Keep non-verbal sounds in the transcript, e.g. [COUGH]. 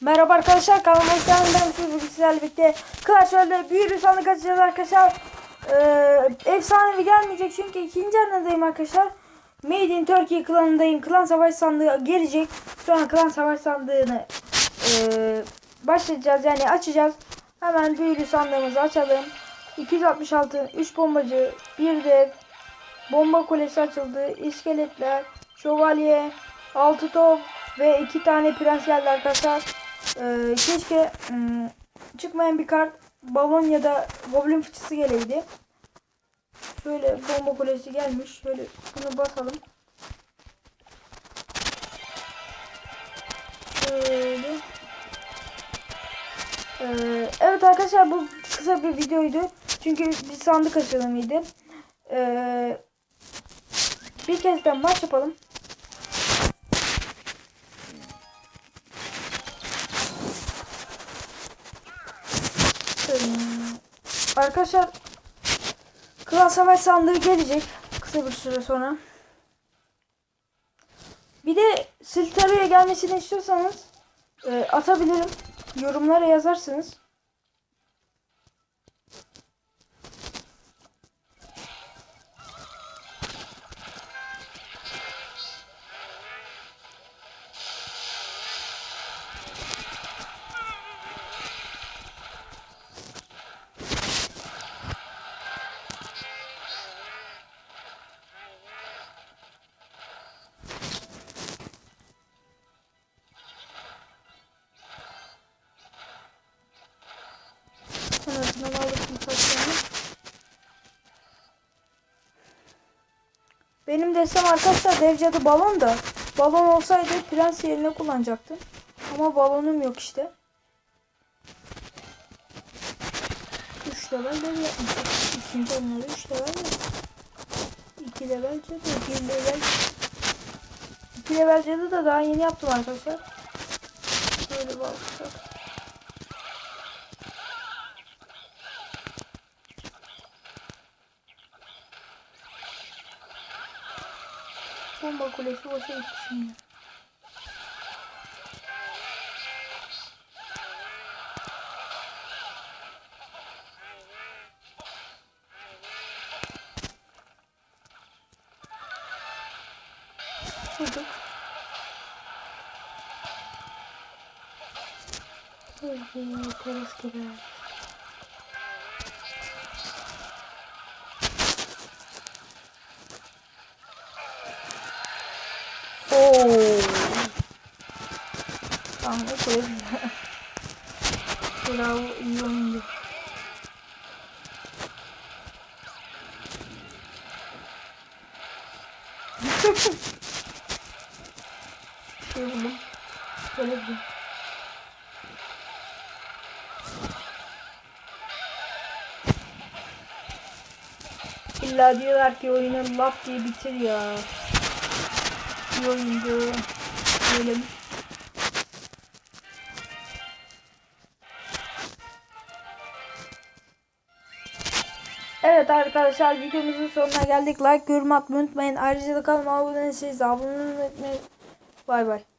Merhaba arkadaşlar kanalıma hoş geldiniz. Mesut bugün sizlerle birlikte Clash Royale'de büyülü sandık açacağız arkadaşlar. Ee, efsanevi gelmeyecek çünkü ikinci arenadayım arkadaşlar. Made in Turkey klanındayım. Klan savaş sandığı gelecek. Sonra klan savaş sandığını ee, başlayacağız yani açacağız. Hemen büyülü sandığımızı açalım. 266 3 bombacı, bir dev, bomba kulesi açıldı, iskeletler, şövalye, 6 top ve 2 tane prens geldi arkadaşlar. Ee, keşke ım, çıkmayan bir kart balon ya da goblin fıçısı geleydi. Şöyle bomba kulesi gelmiş. Şöyle bunu basalım. Şöyle. Ee, evet arkadaşlar bu kısa bir videoydu. Çünkü bir sandık açılımıydı. Ee, bir kez de maç yapalım. Arkadaşlar Klan Savaş sandığı gelecek kısa bir süre sonra. Bir de Siltaro'ya gelmesini istiyorsanız e, atabilirim. Yorumlara yazarsınız. Benim destem arkadaşlar dev cadı balon da. Balon olsaydı prens yerine kullanacaktım. Ama balonum yok işte. 3 level dev yapmışım. İkinci onları 3 level mi? 2 level cadı, 1 level. 2 level cadı da daha yeni yaptım arkadaşlar. Böyle baksak. pomba que você tinha? Bulduk. Bulduk. Teras girer. O koyalım. Bravo iyi oyuncu. [LAUGHS] şey buldum. Böyle bir. İlla diyorlar ki oyunu lap diye bitir ya. İyi oyuncu. Diyelim. Evet arkadaşlar videomuzun sonuna geldik. Like, yorum atmayı unutmayın. Ayrıca da kanalıma abone değilseniz abone olmayı unutmayın. Bay bay.